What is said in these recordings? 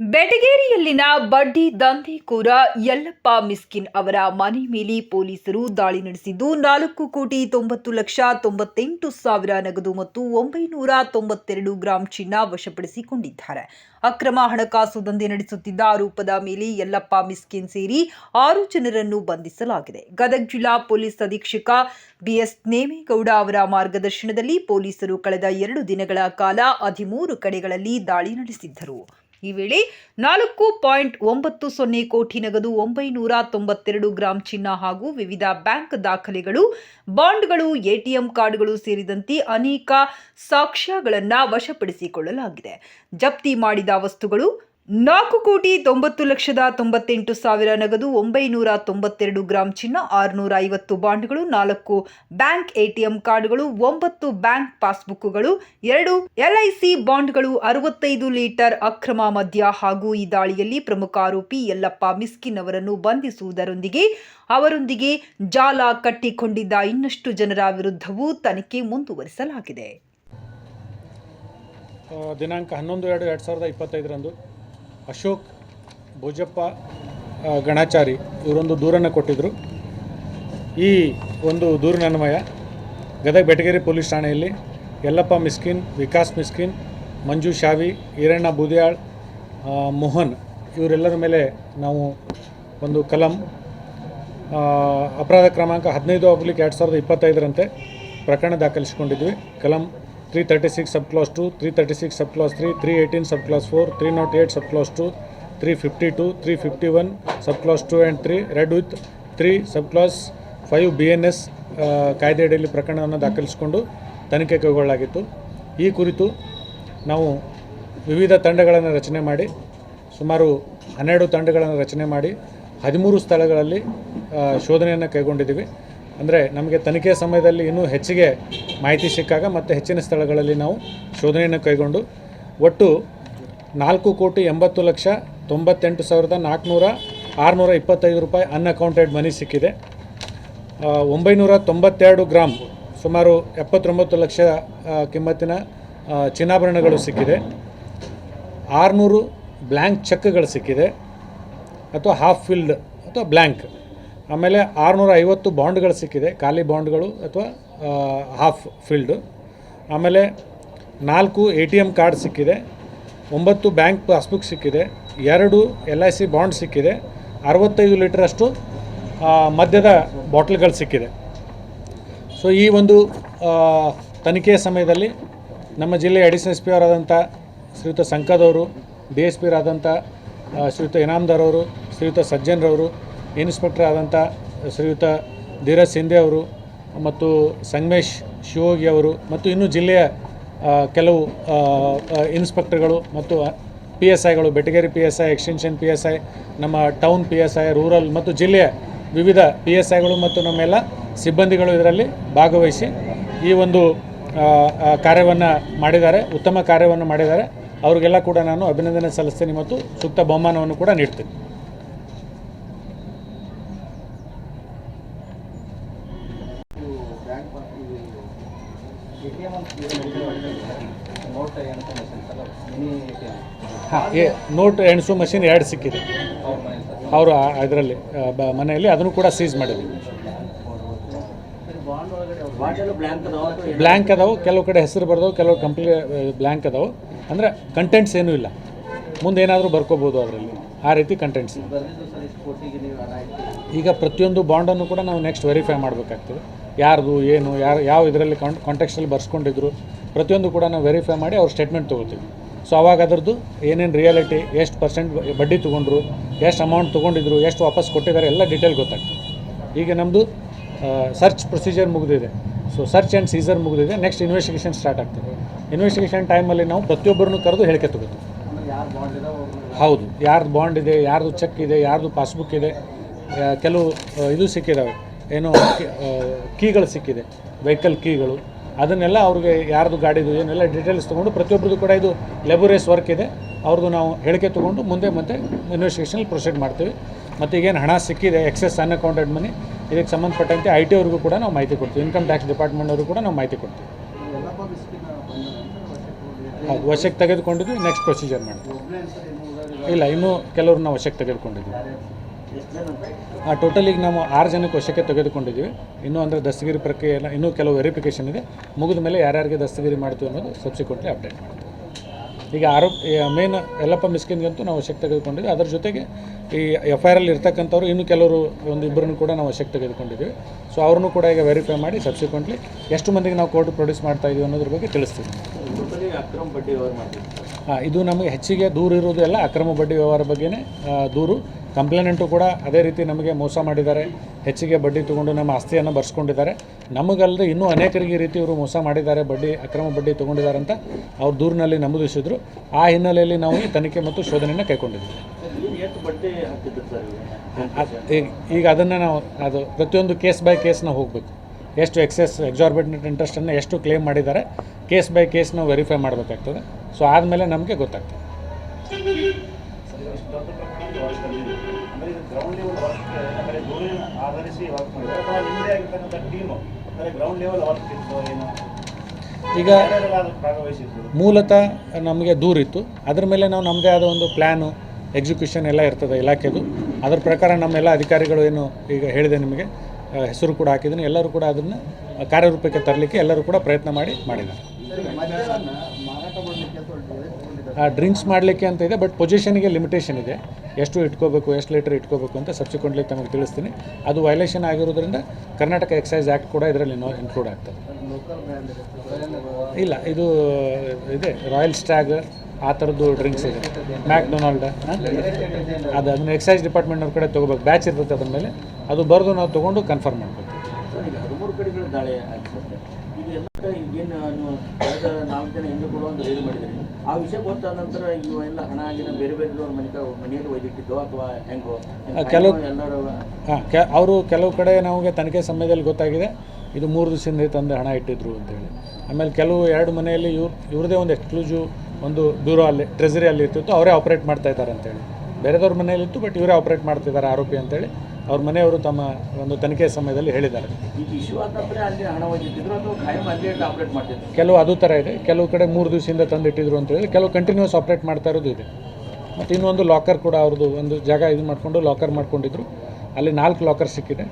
ಬೆಟಗೇರಿಯಲ್ಲಿನ ಬಡ್ಡಿ ದಂಧೆಕೋರ ಯಲ್ಲಪ್ಪ ಮಿಸ್ಕಿನ್ ಅವರ ಮನೆ ಮೇಲೆ ಪೊಲೀಸರು ದಾಳಿ ನಡೆಸಿದ್ದು, ನಾಲ್ಕು ಕೋಟಿ ತೊಂಬತ್ತು ಲಕ್ಷ ತೊಂಬತ್ತೆಂಟು ಸಾವಿರ ನಗದು ಮತ್ತು ಒಂಬೈನೂರ ತೊಂಬತ್ತೆರಡು ಗ್ರಾಂ ಚಿನ್ನ ವಶಪಡಿಸಿಕೊಂಡಿದ್ದಾರೆ. ಅಕ್ರಮ ಹಣಕಾಸು ದಂಧೆ ನಡೆಸುತ್ತಿದ್ದ ಆರೋಪದ ಮೇಲೆ ಯಲ್ಲಪ್ಪ ಮಿಸ್ಕಿನ್ ಸೇರಿ ಆರು ಜನರನ್ನು ಬಂಧಿಸಲಾಗಿದೆ. ಗದಗ ಜಿಲ್ಲಾ ಪೊಲೀಸ್ ಅಧೀಕ್ಷಕ ಬಿಎಸ್ ನೇಮೇಗೌಡ ಅವರ ಮಾರ್ಗದರ್ಶನದಲ್ಲಿ ಪೊಲೀಸರು ಕಳೆದ ಎರಡು ದಿನಗಳ ಕಾಲ ಹದಿಮೂರು ಕಡೆಗಳಲ್ಲಿ ದಾಳಿ ನಡೆಸಿದ್ದರು. ಈ ವೇಳೆ ನಾಲ್ಕು ಪಾಯಿಂಟ್ ಒಂಬತ್ತು ಸೊನ್ನೆ ಕೋಟಿ ನಗದು ಒಂಬೈನೂರ ತೊಂಬತ್ತೆರಡು ಗ್ರಾಂ ಚಿನ್ನ ಹಾಗೂ ವಿವಿಧ ಬ್ಯಾಂಕ್ ದಾಖಲೆಗಳು, ಬಾಂಡ್ಗಳು, ಎಟಿಎಂ ಕಾರ್ಡ್ಗಳು ಸೇರಿದಂತೆ ಅನೇಕ ಸಾಕ್ಷ್ಯಗಳನ್ನು ವಶಪಡಿಸಿಕೊಳ್ಳಲಾಗಿದೆ. ಜಪ್ತಿ ಮಾಡಿದ ವಸ್ತುಗಳು ನಾಲ್ಕು ಕೋಟಿ ತೊಂಬತ್ತು ಲಕ್ಷದ ತೊಂಬತ್ತೆಂಟು ಸಾವಿರ ನಗದು ಒಂಬೈನೂರ ತೊಂಬತ್ತೆರಡು ಗ್ರಾಂ ಚಿನ್ನ, ಆರುನೂರ ಐವತ್ತು ಬಾಂಡ್ಗಳು, ನಾಲ್ಕು ಬ್ಯಾಂಕ್ ಎಟಿಎಂ ಕಾರ್ಡ್ಗಳು, ಒಂಬತ್ತು ಬ್ಯಾಂಕ್ ಪಾಸ್ಬುಕ್ಗಳು ಎರಡು ಎಲ್ಐಸಿ ಬಾಂಡ್ಗಳು, ಅರವತ್ತೈದು ಲೀಟರ್ ಅಕ್ರಮ ಮದ್ಯ ಹಾಗೂ ಈ ದಾಳಿಯಲ್ಲಿ ಪ್ರಮುಖ ಆರೋಪಿ ಯಲ್ಲಪ್ಪ ಮಿಸ್ಕಿನ್ ಅವರನ್ನು ಬಂಧಿಸುವುದರೊಂದಿಗೆ ಅವರೊಂದಿಗೆ ಜಾಲ ಕಟ್ಟಿಕೊಂಡಿದ್ದ ಇನ್ನಷ್ಟು ಜನರ ವಿರುದ್ಧವೂ ತನಿಖೆ ಮುಂದುವರಿಸಲಾಗಿದೆ. ದಿನಾಂಕ ಹನ್ನೊಂದು ಎರಡು ಎರಡು ಸಾವಿರದ ಇಪ್ಪತ್ತೈದರಂದು ಅಶೋಕ್, ಭೋಜಪ್ಪ ಗಣಾಚಾರಿ ಇವರೊಂದು ದೂರನ್ನು ಕೊಟ್ಟಿದ್ದರು ಈ ಒಂದು ದೂರಿನನ್ವಯ ಗದಗ ಬೆಟಗೇರಿ ಪೊಲೀಸ್ ಠಾಣೆಯಲ್ಲಿ ಯಲ್ಲಪ್ಪ ಮಿಸ್ಕಿನ್, ವಿಕಾಸ್ ಮಿಸ್ಕಿನ್, ಮಂಜು ಶಾವಿ, ಈರಣ್ಣ ಬೂದಿಯಾಳ್ ಮೋಹನ್ ಇವರೆಲ್ಲರ ಮೇಲೆ ನಾವು ಒಂದು ಕಲಂ ಅಪರಾಧ ಕ್ರಮಾಂಕ ಹದಿನೈದು ಆಗ್ಲಿಕ್ಕೆ ಎರಡು ಸಾವಿರದ ಇಪ್ಪತ್ತೈದರಂತೆ ಪ್ರಕರಣ ದಾಖಲಿಸಿಕೊಂಡಿದ್ವಿ. ಕಲಂ three thirty six sub clause two three thirty six sub clause three three eighteen sub clause four three naught eight sub clause two three fifty two three fifty one sub clause two and three read with three sub clause five B N S ಕಾಯ್ದೆಯಡಿಯಲ್ಲಿ ಪ್ರಕರಣವನ್ನು ದಾಖಲಿಸಿಕೊಂಡು ತನಿಖೆ ಕೈಗೊಳ್ಳಲಾಗಿತ್ತು. ಈ ಕುರಿತು ನಾವು ವಿವಿಧ ತಂಡಗಳನ್ನು ರಚನೆ ಮಾಡಿ, ಸುಮಾರು ಹನ್ನೆರಡು ತಂಡಗಳನ್ನು ರಚನೆ ಮಾಡಿ, ಹದಿಮೂರು ಸ್ಥಳಗಳಲ್ಲಿ ಶೋಧನೆಯನ್ನು ಕೈಗೊಂಡಿದ್ದೀವಿ. ಅಂದರೆ ನಮಗೆ ತನಿಖೆ ಸಮಯದಲ್ಲಿ ಇನ್ನೂ ಹೆಚ್ಚಿಗೆ ಮಾಹಿತಿ ಸಿಕ್ಕಾಗ ಮತ್ತು ಹೆಚ್ಚಿನ ಸ್ಥಳಗಳಲ್ಲಿ ನಾವು ಶೋಧನೆಯನ್ನು ಕೈಗೊಂಡು ಒಟ್ಟು ನಾಲ್ಕು ಕೋಟಿ ಎಂಬತ್ತು ಲಕ್ಷ ತೊಂಬತ್ತೆಂಟು ಸಾವಿರದ ನಾಲ್ಕುನೂರ ಆರುನೂರ ಇಪ್ಪತ್ತೈದು ರೂಪಾಯಿ ಅನ್ಅಕೌಂಟೆಡ್ ಮನಿ ಸಿಕ್ಕಿದೆ. ಒಂಬೈನೂರ ತೊಂಬತ್ತೆರಡು ಗ್ರಾಮ್ ಸುಮಾರು ಎಪ್ಪತ್ತೊಂಬತ್ತು ಲಕ್ಷ ಕಿಮ್ಮತ್ತಿನ ಚಿನ್ನಾಭರಣಗಳು ಸಿಕ್ಕಿದೆ. ಆರುನೂರು ಬ್ಲ್ಯಾಂಕ್ ಚೆಕ್ಗಳು ಸಿಕ್ಕಿದೆ. ಅಥವಾ ಹಾಫ್ ಫಿಲ್ಡ್ ಅಥವಾ ಬ್ಲ್ಯಾಂಕ್ ಆಮೇಲೆ ಆರುನೂರ ಐವತ್ತು ಬಾಂಡ್ಗಳು ಸಿಕ್ಕಿದೆ ಖಾಲಿ ಬಾಂಡ್ಗಳು ಅಥವಾ ಹಾಫ್ ಫೀಲ್ಡು ಆಮೇಲೆ ನಾಲ್ಕು ಎ ಟಿ ಎಂ ಕಾರ್ಡ್ ಸಿಕ್ಕಿದೆ ಒಂಬತ್ತು ಬ್ಯಾಂಕ್ ಪಾಸ್ಬುಕ್ ಸಿಕ್ಕಿದೆ ಎರಡು ಎಲ್ ಐ ಸಿ ಬಾಂಡ್ ಸಿಕ್ಕಿದೆ ಅರವತ್ತೈದು ಲೀಟ್ರಷ್ಟು ಮದ್ಯದ ಬಾಟ್ಲ್ಗಳು ಸಿಕ್ಕಿದೆ. ಸೊ ಈ ಒಂದು ತನಿಖೆಯ ಸಮಯದಲ್ಲಿ ನಮ್ಮ ಜಿಲ್ಲೆಯ ಅಡಿಷನಲ್ ಎಸ್ ಪಿ ಅವರಾದಂಥ ಶ್ರೀಯುತ ಸಂಕದವರು ಡಿ ಎಸ್ ಪಿ ಅವರಾದಂಥ ಆ, ಶ್ರೀಯುತ ಇನಾಮ್ದಾರ್ ಅವರು ಶ್ರೀಯುತ ಸಜ್ಜನ್ರವರು ಇನ್ಸ್ಪೆಕ್ಟರ್ ಆದಂಥ ಶ್ರೀಯುತ ಧೀರಜ್ ಸಿಂಧೆ ಅವರು ಮತ್ತು ಸಂಗಮೇಶ್ ಶಿವೋಗಿ ಅವರು ಮತ್ತು ಇನ್ನೂ ಜಿಲ್ಲೆಯ ಕೆಲವು ಇನ್ಸ್ಪೆಕ್ಟರ್ಗಳು ಮತ್ತು P S ಐಗಳು Betageri P S I extension P S I ನಮ್ಮ town P S I rural ಮತ್ತು ಜಿಲ್ಲೆಯ ವಿವಿಧ ಪಿ ಎಸ್ ಐಗಳು ಮತ್ತು ನಮ್ಮೆಲ್ಲ ಸಿಬ್ಬಂದಿಗಳು ಇದರಲ್ಲಿ ಭಾಗವಹಿಸಿ ಈ ಒಂದು ಕಾರ್ಯವನ್ನು ಮಾಡಿದ್ದಾರೆ, ಉತ್ತಮ ಕಾರ್ಯವನ್ನು ಮಾಡಿದ್ದಾರೆ. ಅವರಿಗೆಲ್ಲ ಕೂಡ ನಾನು ಅಭಿನಂದನೆ ಸಲ್ಲಿಸ್ತೀನಿ ಮತ್ತು ಸೂಕ್ತ ಬಹುಮಾನವನ್ನು ಕೂಡ ನೀಡ್ತೀನಿ. ಹಾಂ ನೋಟ್ ಎಣಿಸುವ ಮಷಿನ್ ಎರಡು ಸಿಕ್ಕಿದೆ. ಅವರು ಇದರಲ್ಲಿ ಮನೆಯಲ್ಲಿ ಅದನ್ನು ಕೂಡ ಸೀಸ್ ಮಾಡಿದ್ವಿ. ಬ್ಲ್ಯಾಂಕ್ ಅದಾವೆ, ಕೆಲವು ಕಡೆ ಹೆಸರು ಬರ್ದವು, ಕೆಲವು ಕಂಪ್ಲೀ ಬ್ಲ್ಯಾಂಕ್ ಅದಾವೆ. ಅಂದರೆ ಕಂಟೆಂಟ್ಸ್ ಏನೂ ಇಲ್ಲ. ಮುಂದೆ ಏನಾದರೂ ಬರ್ಕೋಬೋದು ಅದರಲ್ಲಿ. ಆ ರೀತಿ ಕಂಟೆಂಟ್ಸ್ ಈಗ ಪ್ರತಿಯೊಂದು ಬಾಂಡನ್ನು ಕೂಡ ನಾವು ನೆಕ್ಸ್ಟ್ ವೆರಿಫೈ ಮಾಡಬೇಕಾಗ್ತದೆ. ಯಾರ್ದು, ಏನು, ಯಾರು, ಯಾವ ಇದರಲ್ಲಿ ಕಾಂಟ್ ಕಾಂಟೆಕ್ಸ್ಟಲ್ಲಿ ಬರ್ಸ್ಕೊಂಡಿದ್ರು, ಪ್ರತಿಯೊಂದು ಕೂಡ ನಾವು ವೆರಿಫೈ ಮಾಡಿ ಅವ್ರ ಸ್ಟೇಟ್ಮೆಂಟ್ ತೊಗೋತೀವಿ. ಸೊ ಅವಾಗ ಅದರದ್ದು ಏನೇನು ರಿಯಾಲಿಟಿ ಎಷ್ಟು ಪರ್ಸೆಂಟ್ ಬಡ್ಡಿ ತೊಗೊಂಡ್ರು, ಎಷ್ಟು ಅಮೌಂಟ್ ತೊಗೊಂಡಿದ್ರು, ಎಷ್ಟು ವಾಪಸ್ ಕೊಟ್ಟಿದ್ದಾರೆ, ಎಲ್ಲ ಡೀಟೇಲ್ ಗೊತ್ತಾಗ್ತದೆ. ಈಗ ನಮ್ಮದು ಸರ್ಚ್ ಪ್ರೊಸೀಜರ್ ಮುಗಿದಿದೆ. ಸೊ ಸರ್ಚ್ ಆ್ಯಂಡ್ ಸೀಸರ್ ಮುಗಿದಿದೆ. ನೆಕ್ಸ್ಟ್ ಇನ್ವೆಸ್ಟಿಗೇಷನ್ ಸ್ಟಾರ್ಟ್ ಆಗ್ತದೆ. ಇನ್ವೆಸ್ಟಿಗೇಷನ್ ಟೈಮಲ್ಲಿ ನಾವು ಪ್ರತಿಯೊಬ್ಬರನ್ನು ಕರೆದು ಹೇಳಿಕೆ ತಗೋತೀವಿ. ಹೌದು. ಯಾರ್ದು ಬಾಂಡ್ ಇದೆ, ಯಾರ್ದು ಚೆಕ್ ಇದೆ, ಯಾರ್ದು ಪಾಸ್ಬುಕ್ ಇದೆ ಕೆಲವು ಇದು ಸಿಕ್ಕಿದ್ದಾವೆ ಏನು ಕೀಗಳು ಸಿಕ್ಕಿದೆ ವೆಹಿಕಲ್ ಕೀಗಳು. ಅದನ್ನೆಲ್ಲ ಅವ್ರಿಗೆ ಯಾರ್ದು ಗಾಡಿದು ಏನೆಲ್ಲ ಡೀಟೇಲ್ಸ್ ತೊಗೊಂಡು ಪ್ರತಿಯೊಬ್ಬರದ್ದು ಕೂಡ ಇದು ಲೆಬೊರೇಸ್ ವರ್ಕ್ ಇದೆ. ಅವ್ರದ್ದು ನಾವು ಹೇಳಿಕೆ ತೊಗೊಂಡು ಮುಂದೆ ಮತ್ತೆ ಇನ್ವೆಸ್ಟಿಗೇಷನಲ್ಲಿ ಪ್ರೊಸೀಡ್ ಮಾಡ್ತೀವಿ. ಮತ್ತು ಈಗೇನು ಹಣ ಸಿಕ್ಕಿದೆ ಎಕ್ಸೆಸ್ ಅನ್ಅಕೌಂಟೆಡ್ ಮನಿ ಇದಕ್ಕೆ ಸಂಬಂಧಪಟ್ಟಂತೆ ಐ ಟಿ ಅವ್ರಿಗೂ ಕೂಡ ನಾವು ಮಾಹಿತಿ ಕೊಡ್ತೀವಿ. ಇನ್ಕಮ್ ಟ್ಯಾಕ್ಸ್ ಡಿಪಾರ್ಟ್ಮೆಂಟ್ ಕೂಡ ನಾವು ಮಾಹಿತಿ ಕೊಡ್ತೀವಿ. ಹೌದು, ವಶಕ್ಕೆ ತೆಗೆದುಕೊಂಡಿದ್ವಿ ನೆಕ್ಸ್ಟ್ ಪ್ರೊಸೀಜರ್ ಮಾಡ್ತೀವಿ. ಇಲ್ಲ, ಇನ್ನೂ ಕೆಲವ್ರನ್ನ ವಶಕ್ಕೆ ತೆಗೆದುಕೊಂಡಿದ್ದೀವಿ. ಆ ಟೋಟಲ್ ಈಗ ನಾವು ಆರು ಜನಕ್ಕೆ ವಶಕ್ಕೆ ತೆಗೆದುಕೊಂಡಿದ್ದೀವಿ. ಇನ್ನೂ ಅಂದರೆ ದಸ್ತಗಿರಿ ಪ್ರಕ್ರಿಯೆ ಇನ್ನೂ ಕೆಲವು ವೆರಿಫಿಕೇಷನ್ ಇದೆ. ಮುಗಿದ ಮೇಲೆ ಯಾರ್ಯಾರಿಗೆ ದಸ್ತಗಿರಿ ಮಾಡ್ತೀವಿ ಅನ್ನೋದು ಸಬ್ಸಿಕ್ವೆಂಟ್ಲಿ ಅಪ್ಡೇಟ್ ಮಾಡ್ತೀವಿ. ಈಗ ಆರೋಪ ಮೇನ್ ಎಲ್ಲಪ್ಪ ಮಿಸ್ಕಿನ್ಗಂತೂ ನಾವು ವಶಕ್ಕೆ ತೆಗೆದುಕೊಂಡಿದ್ವಿ ಅದರ ಜೊತೆಗೆ ಈ ಎಫ್ ಐ ಆರಲ್ಲಿ ಇರ್ತಕ್ಕಂಥವ್ರು ಇನ್ನೂ ಕೆಲವರು ಒಂದು ಇಬ್ಬರನ್ನು ಕೂಡ ನಾವು ವಶಕ್ಕೆ ತೆಗೆದುಕೊಂಡಿದ್ದೀವಿ. ಸೊ ಅವ್ರನ್ನೂ ಕೂಡ ಈಗ ವೆರಿಫೈ ಮಾಡಿ ಸಬ್ಸಿಕ್ವೆಂಟ್ಲಿ ಎಷ್ಟು ಮಂದಿಗೆ ನಾವು ಕೋರ್ಟ್ ಪ್ರೊಡ್ಯೂಸ್ ಮಾಡ್ತಾ ಇದೀವಿ ಅನ್ನೋದ್ರ ಬಗ್ಗೆ ತಿಳಿಸ್ತೀವಿ. ಹಾಂ ಇದು ನಮಗೆ ಹೆಚ್ಚಿಗೆ ದೂರ ಇರೋದು ಎಲ್ಲ ಅಕ್ರಮ ಬಡ್ಡಿ ವ್ಯವಹಾರ ಬಗ್ಗೆನೇ ದೂರು. ಕಂಪ್ಲೇನೆಂಟು ಕೂಡ ಅದೇ ರೀತಿ ನಮಗೆ ಮೋಸ ಮಾಡಿದ್ದಾರೆ. ಹೆಚ್ಚಿಗೆ ಬಡ್ಡಿ ತೊಗೊಂಡು ನಮ್ಮ ಆಸ್ತಿಯನ್ನು ಬರ್ಸ್ಕೊಂಡಿದ್ದಾರೆ. ನಮಗಲ್ಲದೆ ಇನ್ನೂ ಅನೇಕರಿಗೆ ಈ ರೀತಿ ಇವರು ಮೋಸ ಮಾಡಿದ್ದಾರೆ. ಬಡ್ಡಿ, ಅಕ್ರಮ ಬಡ್ಡಿ ತೊಗೊಂಡಿದ್ದಾರೆ ಅಂತ ಅವ್ರು ದೂರಿನಲ್ಲಿ ನಮೂದಿಸಿದ್ರು. ಆ ಹಿನ್ನೆಲೆಯಲ್ಲಿ ನಾವು ಈ ತನಿಖೆ ಮತ್ತು ಶೋಧನೆಯನ್ನು ಕೈಗೊಂಡಿದ್ದೀವಿ. ಈಗ ಅದನ್ನು ನಾವು, ಅದು ಪ್ರತಿಯೊಂದು ಕೇಸ್ ಬೈ ಕೇಸ್ನ ಹೋಗಬೇಕು. ಎಷ್ಟು ಎಕ್ಸೆಸ್ ಎಕ್ಸಾರ್ಬಿಟೆಂಟ್ ಇಂಟ್ರೆಸ್ಟನ್ನು ಎಷ್ಟು ಕ್ಲೇಮ್ ಮಾಡಿದ್ದಾರೆ, ಕೇಸ್ ಬೈ ಕೇಸ್ ನಾವು ವೆರಿಫೈ ಮಾಡಬೇಕಾಗ್ತದೆ. ಸೊ ಆದಮೇಲೆ ನಮಗೆ ಗೊತ್ತಾಗ್ತದೆ. ಗ್ರೌಂಡ್ ಲೆವೆಲ್ ವರ್ಕ್ ಅಂದರೆ ದೂರಿನ ಆಧರಿಸಿ ವರ್ಕ್ ಮಾಡಿದ್ರೆ ಅಥವಾ ನಿಮ್ಮದೇ ಆಗಿರ್ತಕ್ಕಂಥ ಟೀಮು ಅಂದರೆ ಗ್ರೌಂಡ್ ಲೆವೆಲ್ ವರ್ಕ್ ಇತ್ತು ಏನು? ಈಗ ಮೂಲತಃ ನಮಗೆ ದೂರಿತ್ತು ಅದ್ರ ಮೇಲೆ ನಾವು ನಮ್ಮದೇ ಆದ ಒಂದು ಪ್ಲ್ಯಾನು ಎಕ್ಸಿಕ್ಯೂಷನ್ ಎಲ್ಲ ಇರ್ತದೆ ಇಲಾಖೆದು. ಅದ್ರ ಪ್ರಕಾರ ನಮ್ಮೆಲ್ಲ ಅಧಿಕಾರಿಗಳು ಏನು ಈಗ ಹೇಳಿದೆ ನಿಮಗೆ ಹೆಸರು ಕೂಡ ಹಾಕಿದ್ದೀನಿ. ಎಲ್ಲರೂ ಕೂಡ ಅದನ್ನು ಕಾರ್ಯರೂಪಕ್ಕೆ ತರಲಿಕ್ಕೆ ಎಲ್ಲರೂ ಕೂಡ ಪ್ರಯತ್ನ ಮಾಡಿ ಮಾಡಿದ್ದಾರೆ. ಡ್ರಿಂಕ್ಸ್ ಮಾಡಲಿಕ್ಕೆ ಅಂತ ಇದೆ ಬಟ್ ಪೊಸಿಷನ್ಗೆ ಲಿಮಿಟೇಷನ್ ಇದೆ. ಎಷ್ಟು ಇಟ್ಕೋಬೇಕು, ಎಷ್ಟು ಲೀಟರ್ ಇಟ್ಕೋಬೇಕು ಅಂತ ಸಬ್ಸಿಕ್ವೆಂಟ್ಲಿ ತಮಗೆ ತಿಳಿಸ್ತೀನಿ. ಅದು ವೈಲೇಷನ್ ಆಗಿರೋದ್ರಿಂದ ಕರ್ನಾಟಕ ಎಕ್ಸೈಸ್ ಆ್ಯಕ್ಟ್ ಕೂಡ ಇದರಲ್ಲಿ ಇನ್ಕ್ಲೂಡ್ ಆಗ್ತದೆ. ಇಲ್ಲ, ಇದು ಇದೆ ರಾಯಲ್ ಸ್ಟ್ಯಾಗ್ ಆ ಥರದ್ದು ಡ್ರಿಂಕ್ಸ್ ಇದೆ. ಮ್ಯಾಕ್ಡೊನಾಲ್ಡ್ ಅದು ಅದನ್ನು ಎಕ್ಸೈಸ್ ಡಿಪಾರ್ಟ್ಮೆಂಟ್ನವ್ರ ಕಡೆ ತೊಗೋಬೇಕು. ಬ್ಯಾಚ್ ಇರ್ತದೆ ಅದ್ರ ಮೇಲೆ. ಅದು ಬರೆದು ನಾವು ತೊಗೊಂಡು ಕನ್ಫರ್ಮ್ ಮಾಡ್ಬೇಕು ಎಲ್ಲ ನೀವು ಕಳೆದ ನಾಲ್ಕು ಜನ ಹಿಂದೆ ಕೂಡ ಒಂದು ರೈಡ್ ಮಾಡಿದ್ರಿ ಆ ವಿಷಯ ಗೊತ್ತಾದ ನಂತರ ಇವೆಲ್ಲ ಹಣ ಆಗಿನ ಬೇರೆ ಬೇರೆ ಮನೆ ಮನೆಯಲ್ಲಿ ಒಯ್ದಿಟ್ಟಿದ್ದೋ ಅಥವಾ ಹೆಂಗೋ ಕೆಲವು- ಎಲ್ಲರೂ ಅವರು ಕೆಲವು ಕಡೆ ನಮಗೆ ತನಿಖೆ ಸಮಯದಲ್ಲಿ ಗೊತ್ತಾಗಿದೆ. ಇದು ಮೂರು ದಿವಸದಿಂದ ತಂದು ಹಣ ಇಟ್ಟಿದ್ರು ಅಂತೇಳಿ. ಆಮೇಲೆ ಕೆಲವು ಎರಡು ಮನೆಯಲ್ಲಿ ಇವ್ರು ಇವ್ರದೇ ಒಂದು ಎಕ್ಸ್ಕ್ಲೂಸಿವ್ ಒಂದು ಬ್ಯೂರೋ ಅಲ್ಲಿ ಟ್ರೆಸರಿ ಅಲ್ಲಿ ಇರ್ತಿತ್ತು ಅವರೇ ಆಪ್ರೇಟ್ ಮಾಡ್ತಾ ಇದ್ದಾರೆ ಅಂತೇಳಿ. ಬೇರೆದವ್ರ ಮನೆಯಲ್ಲಿತ್ತು ಬಟ್ ಇವರೇ ಆಪ್ರೇಟ್ ಮಾಡ್ತಿದ್ದಾರೆ ಆರೋಪಿ ಅಂತೇಳಿ. ಅವ್ರ ಮನೆಯವರು ತಮ್ಮ ಒಂದು ತನಿಖೆ ಸಮಯದಲ್ಲಿ ಹೇಳಿದ್ದಾರೆ. ಕೆಲವು ಅದು ಥರ ಇದೆ. ಕೆಲವು ಕಡೆ ಮೂರು ದಿವಸದಿಂದ ತಂದಿಟ್ಟಿದ್ರು ಅಂತ ಹೇಳಿದ್ರೆ ಕೆಲವು ಕಂಟಿನ್ಯೂಸ್ ಆಪ್ರೇಟ್ ಮಾಡ್ತಾ ಇರೋದು ಇದೆ. ಮತ್ತು ಇನ್ನೊಂದು ಲಾಕರ್ ಕೂಡ ಅವ್ರದ್ದು ಒಂದು ಜಾಗ ಇದು ಮಾಡಿಕೊಂಡು ಲಾಕರ್ ಮಾಡ್ಕೊಂಡಿದ್ರು. ಅಲ್ಲಿ ನಾಲ್ಕು ಲಾಕರ್ ಸಿಕ್ಕಿದೆ.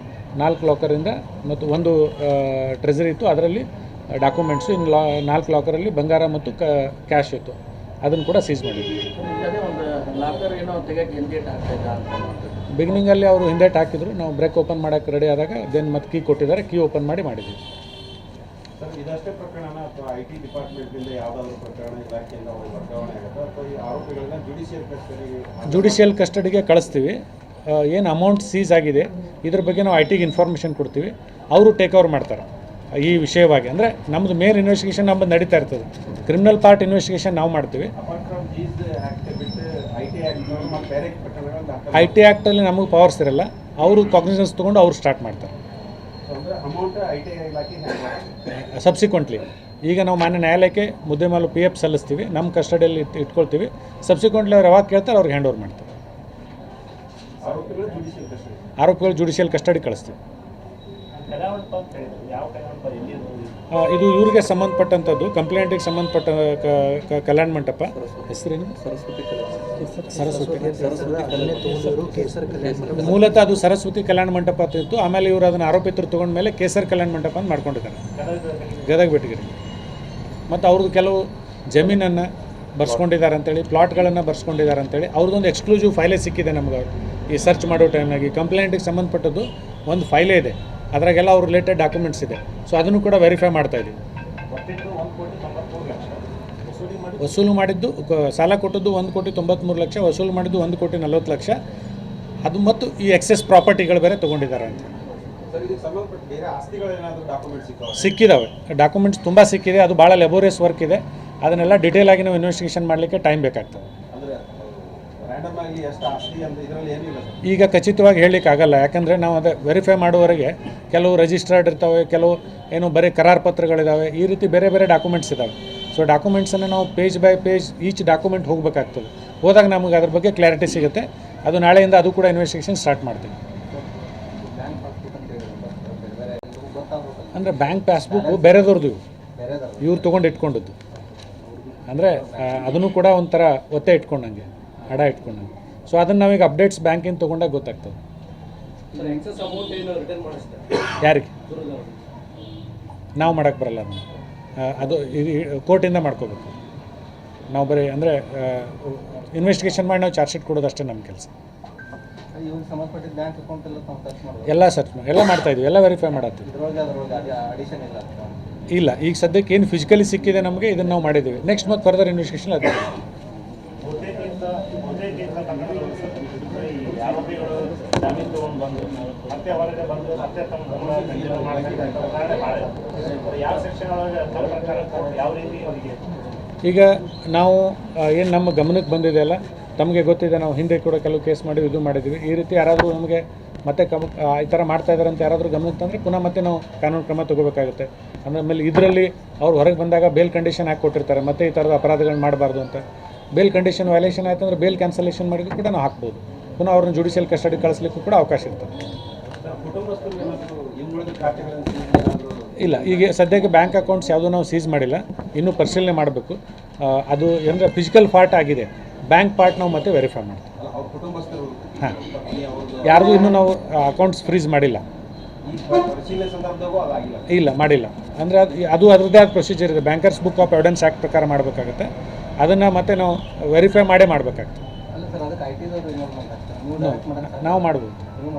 ನಾಲ್ಕು ಲಾಕರಿಂದ ಮತ್ತು ಒಂದು ಟ್ರೆಜರಿ ಇತ್ತು. ಅದರಲ್ಲಿ ಡಾಕ್ಯುಮೆಂಟ್ಸು ಇನ್ನು ಲಾ ನಾಲ್ಕು ಲಾಕರಲ್ಲಿ ಬಂಗಾರ ಮತ್ತು ಕ್ಯಾಶ್ ಇತ್ತು. ಅದನ್ನು ಕೂಡ ಸೀಸ್ ಮಾಡಿದ್ವಿ. ಬಿಗಿನಿಂಗಲ್ಲಿ ಅವರು ಹಿಂದೇಟ್ ಹಾಕಿದ್ರು ನಾವು ಬ್ರೇಕ್ ಓಪನ್ ಮಾಡೋಕ್ಕೆ ರೆಡಿ ಆದಾಗ ದೆನ್ ಮತ್ತೆ ಕೀ ಕೊಟ್ಟಿದ್ದಾರೆ ಕೀ ಓಪನ್ ಮಾಡಿ ಮಾಡಿದ್ವಿ. ಜುಡಿಷಿಯಲ್ ಕಸ್ಟಡಿಗೆ ಕಳಿಸ್ತೀವಿ. ಏನು ಅಮೌಂಟ್ ಸೀಸ್ ಆಗಿದೆ ಇದ್ರ ಬಗ್ಗೆ ನಾವು ಐ ಟಿಗೆ ಇನ್ಫಾರ್ಮೇಷನ್ ಕೊಡ್ತೀವಿ. ಅವರು ಟೇಕ್ ಓವರ್ ಮಾಡ್ತಾರೆ. ಈ ವಿಷಯವಾಗಿ ಅಂದರೆ ನಮ್ಮದು ಮೇನ್ ಇನ್ವೆಸ್ಟಿಗೇಷನ್ ನಮ್ಮದು ನಡೀತಾ ಇರ್ತದೆ. ಕ್ರಿಮಿನಲ್ ಪಾರ್ಟ್ ಇನ್ವೆಸ್ಟಿಗೇಷನ್ ನಾವು ಮಾಡ್ತೀವಿ. ಐ ಟಿ ಆ್ಯಕ್ಟಲ್ಲಿ ನಮಗೆ ಪವರ್ಸ್ ಇರಲ್ಲ. ಅವರು ಕಾಗ್ನಿಷನ್ಸ್ ತೊಗೊಂಡು ಅವರು ಸ್ಟಾರ್ಟ್ ಮಾಡ್ತಾರೆ. ಸಬ್ಸಿಕ್ವೆಂಟ್ಲಿ ಈಗ ನಾವು ಮಾನ್ಯ ನ್ಯಾಯಾಲಯಕ್ಕೆ ಮುದ್ದೆ ಮಾಲು ಪಿ ಎಫ್ ಸಲ್ಲಿಸ್ತೀವಿ. ನಮ್ಮ ಕಸ್ಟಡಿಯಲ್ಲಿ ಇಟ್ ಇಟ್ಕೊಳ್ತೀವಿ. ಸಬ್ಸಿಕ್ವೆಂಟ್ಲಿ ಅವ್ರು ಯಾವಾಗ ಕೇಳ್ತಾರೆ ಅವ್ರಿಗೆ ಹ್ಯಾಂಡ್ ಓವರ್ ಮಾಡ್ತಾರೆ. ಆರೋಪಿಗಳು ಜುಡಿಷಿಯಲ್ ಕಸ್ಟಡಿ ಆರೋಪಿಗಳು ಜುಡಿಷಿಯಲ್ ಕಸ್ಟಡಿ ಕಳಿಸ್ತೀವಿ. ಇದು ಇವರಿಗೆ ಸಂಬಂಧಪಟ್ಟಂಥದ್ದು ಕಂಪ್ಲೇಂಟಿಗೆ ಸಂಬಂಧಪಟ್ಟ ಕಲ್ಯಾಣ ಮಂಟಪ. ಹೆಸರೇನು? ಸರಸ್ವತಿ ಮೂಲತಃ ಅದು ಸರಸ್ವತಿ ಕಲ್ಯಾಣ ಮಂಟಪ ಅಂತ ಇತ್ತು. ಆಮೇಲೆ ಇವರು ಅದನ್ನು ಆರೋಪಿತರು ತೊಗೊಂಡ್ಮೇಲೆ ಕೇಸರ್ ಕಲ್ಯಾಣ ಮಂಟಪ ಅಂತ ಮಾಡ್ಕೊಂಡಿದ್ದಾರೆ. ಗದಗ ಬೆಟ್ಟಗಿರಿ. ಮತ್ತು ಅವ್ರದ್ದು ಕೆಲವು ಜಮೀನನ್ನು ಬರ್ಸ್ಕೊಂಡಿದ್ದಾರೆ ಅಂತೇಳಿ, ಪ್ಲಾಟ್ಗಳನ್ನು ಬರ್ಸ್ಕೊಂಡಿದ್ದಾರೆ ಅಂತೇಳಿ, ಅವ್ರದ್ದೊಂದು ಎಕ್ಸ್ಕ್ಲೂಸಿವ್ ಫೈಲೇ ಸಿಕ್ಕಿದೆ ನಮ್ಗೆ. ಈ ಸರ್ಚ್ ಮಾಡೋ ಟೈಮ್ನಾಗಿ ಕಂಪ್ಲೇಂಟಿಗೆ ಸಂಬಂಧಪಟ್ಟದ್ದು ಒಂದು ಫೈಲೇ ಇದೆ. ಅದರಾಗೆಲ್ಲ ಅವ್ರ ರಿಲೇಟೆಡ್ ಡಾಕ್ಯುಮೆಂಟ್ಸ್ ಇದೆ. ಸೊ ಅದನ್ನು ಕೂಡ ವೆರಿಫೈ ಮಾಡ್ತಾ ಇದ್ದೀವಿ ವಸೂಲಿ ಮಾಡಿ ವಸೂಲು ಮಾಡಿದ್ದು ಸಾಲ ಕೊಟ್ಟದ್ದು ಒಂದು ಕೋಟಿ ತೊಂಬತ್ತ್ಮೂರು ಲಕ್ಷ, ವಸೂಲು ಮಾಡಿದ್ದು ಒಂದು ಕೋಟಿ ನಲ್ವತ್ತು ಲಕ್ಷ. ಅದು ಮತ್ತು ಈ ಎಕ್ಸೆಸ್ ಪ್ರಾಪರ್ಟಿಗಳು ಬೇರೆ ತೊಗೊಂಡಿದ್ದಾರೆ ಅಂತ. ಸಿಕ್ಕಿದಾವೆ. ಡಾಕ್ಯುಮೆಂಟ್ಸ್ ತುಂಬ ಸಿಕ್ಕಿದೆ, ಅದು ಭಾಳ ಲೆಬೋರಿಯಸ್ ವರ್ಕ್ ಇದೆ. ಅದನ್ನೆಲ್ಲ ಡೀಟೇಲ್ ಆಗಿ ನಾವು ಇನ್ವೆಸ್ಟಿಗೇಷನ್ ಮಾಡಲಿಕ್ಕೆ ಟೈಮ್ ಬೇಕಾಗ್ತದೆ ಅಂದರೆ ರ್ಯಾಂಡಮ್ ಆಗಿ ಎಷ್ಟು ಆಸ್ತಿ ಅಂತ ಇದರಲ್ಲಿ ಏನಿಲ್ಲ ಸರ್ ಈಗ ಖಚಿತವಾಗಿ ಹೇಳಲಿಕ್ಕೆ ಆಗಲ್ಲ ಯಾಕಂದರೆ ನಾವು ಅದೇ ವೆರಿಫೈ ಮಾಡುವವರೆಗೆ ಕೆಲವು ರಿಜಿಸ್ಟರ್ಡ್ ಇರ್ತವೆ ಕೆಲವು ಏನು ಬರೀ ಕರಾರ್ ಪತ್ರಗಳಿದ್ದಾವೆ ಈ ರೀತಿ ಬೇರೆ ಬೇರೆ ಡಾಕ್ಯುಮೆಂಟ್ಸ್ ಇದ್ದಾವೆ ಸೊ ಡಾಕ್ಯುಮೆಂಟ್ಸನ್ನು ನಾವು page by page each document ಹೋಗಬೇಕಾಗ್ತದೆ. ಹೋದಾಗ ನಮಗೆ ಅದ್ರ ಬಗ್ಗೆ ಕ್ಲಾರಿಟಿ ಸಿಗುತ್ತೆ. ಅದು ನಾಳೆಯಿಂದ ಅದು ಕೂಡ ಇನ್ವೆಸ್ಟಿಗೇಷನ್ ಸ್ಟಾರ್ಟ್ ಮಾಡ್ತೀವಿ ಅಂದರೆ ಬ್ಯಾಂಕ್ ಪಾಸ್ಬುಕ್ಕು ಬೇರೆದವ್ರದ್ದು ಇವು. ಇವ್ರು ತೊಗೊಂಡು ಇಟ್ಕೊಂಡದ್ದು. ಅಂದರೆ ಅದನ್ನು ಕೂಡ ಒಂಥರ ಒತ್ತೆ ಇಟ್ಕೊಂಡಂಗೆ. ಅಡ ಇಟ್ಕೊಂಡು ಸೊ ಅದನ್ನು ನಾವೀಗ ಅಪ್ಡೇಟ್ಸ್ ಬ್ಯಾಂಕಿಂದ ತೊಗೊಂಡಾಗ ಗೊತ್ತಾಗ್ತದೆ. ಯಾರಿಗೆ? ನಾವು ಮಾಡೋಕ್ಕೆ ಬರಲ್ಲ ಅದು ಕೋರ್ಟಿಂದ ಮಾಡ್ಕೋಬೇಕು. ನಾವು ಬರೀ ಅಂದರೆ ಇನ್ವೆಸ್ಟಿಗೇಷನ್ ಮಾಡಿ ನಾವು ಚಾರ್ಜ್ ಶೀಟ್ ಕೊಡೋದಷ್ಟೇ ನಮ್ಮ ಕೆಲಸ. ಎಲ್ಲ ಸರ್ಚ್ ಎಲ್ಲ ಮಾಡ್ತಾ ಇದ್ವಿ ಎಲ್ಲ ವೆರಿಫೈ ಮಾಡತ್ತೀವಿ ಇಲ್ಲ ಈಗ ಸದ್ಯಕ್ಕೆ ಏನು ಫಿಸಿಕಲಿ ಸಿಕ್ಕಿದೆ ನಮಗೆ ಇದನ್ನು ನಾವು ಮಾಡಿದ್ದೀವಿ. ನೆಕ್ಸ್ಟ್ ಮತ್ತೆ ಫರ್ದರ್ ಇನ್ವೆಸ್ಟಿಗೇಷನ್ ಅದು ಬಹುತೇಕಿಂತ ಬಹುತೇಕಿಂತ ಪ್ರಕರಣಗಳು ಸರ್, ಈ ಆರೋಪಿಗಳು ಈಗ ನಾವು ಏನು ನಮ್ಮ ಗಮನಕ್ಕೆ ಬಂದಿದೆಯಲ್ಲ ತಮಗೆ ಗೊತ್ತಿದೆ, ನಾವು ಹಿಂದೆ ಕೂಡ ಕೆಲವು ಕೇಸ್ ಮಾಡಿ ಇದು ಮಾಡಿದ್ವಿ. ಈ ರೀತಿ ಯಾರಾದರೂ ನಮಗೆ ಮತ್ತೆ ಕಮ ಈ ಥರ ಮಾಡ್ತಾ ಇದ್ದಾರೆ ಅಂತ ಯಾರಾದರೂ ಗಮನಕ್ಕೆ ತಂದರೆ ಪುನಃ ಮತ್ತೆ ನಾವು ಕಾನೂನು ಕ್ರಮ ತಗೋಬೇಕಾಗುತ್ತೆ. ಆಮೇಲೆ ಇದರಲ್ಲಿ ಅವ್ರು ಹೊರಗೆ ಬಂದಾಗ ಬೇಲ್ ಕಂಡೀಷನ್ ಹಾಕಿ ಕೊಟ್ಟಿರ್ತಾರೆ, ಮತ್ತೆ ಈ ಥರದ ಅಪರಾಧಗಳನ್ನ ಮಾಡಬಾರ್ದು ಅಂತ. ಬೇಲ್ ಕಂಡೀಷನ್ ವೈಲೇಷನ್ ಆಯ್ತಂದ್ರೆ ಅಂದರೆ ಬೇಲ್ ಕ್ಯಾನ್ಸಲೇಷನ್ ಮಾಡಿದ್ರು ಕೂಡ ನಾವು ಹಾಕ್ಬೋದು. ಪುನಃ ಅವ್ರನ್ನ ಜುಡಿಷಿಯಲ್ ಕಸ್ಟಡಿ ಕಳಿಸ್ಲಿಕ್ಕೂ ಕೂಡ ಅವಕಾಶ ಇರ್ತದೆ. ಇಲ್ಲ, ಈಗ ಸದ್ಯಕ್ಕೆ ಬ್ಯಾಂಕ್ ಅಕೌಂಟ್ಸ್ ಯಾವುದೂ ನಾವು ಸೀಸ್ ಮಾಡಿಲ್ಲ, ಇನ್ನೂ ಪರಿಶೀಲನೆ ಮಾಡಬೇಕು. ಅದು ಏನಂದರೆ ಫಿಸಿಕಲ್ ಪಾರ್ಟ್ ಆಗಿದೆ, ಬ್ಯಾಂಕ್ ಪಾರ್ಟ್ ನಾವು ಮತ್ತೆ ವೆರಿಫೈ ಮಾಡ್ತೀವಿ. ಹಾಂ. ಯಾರಿಗೂ ಇನ್ನೂ ನಾವು ಅಕೌಂಟ್ಸ್ ಫ್ರೀಸ್ ಮಾಡಿಲ್ಲ. ಇಲ್ಲ, ಮಾಡಿಲ್ಲ. ಅಂದರೆ ಅದು ಅದು ಅದರದ್ದೇ ಆದ ಪ್ರೊಸೀಜರ್ ಇದೆ. Bankers book of evidence act ಪ್ರಕಾರ ಮಾಡಬೇಕಾಗತ್ತೆ. ಅದನ್ನು ಮತ್ತೆ ನಾವು ವೆರಿಫೈ ಮಾಡೇ ಮಾಡಬೇಕಾಗ್ತದೆ. ನೀವು ಮಾಡ್ಬೋದು. ನೀವು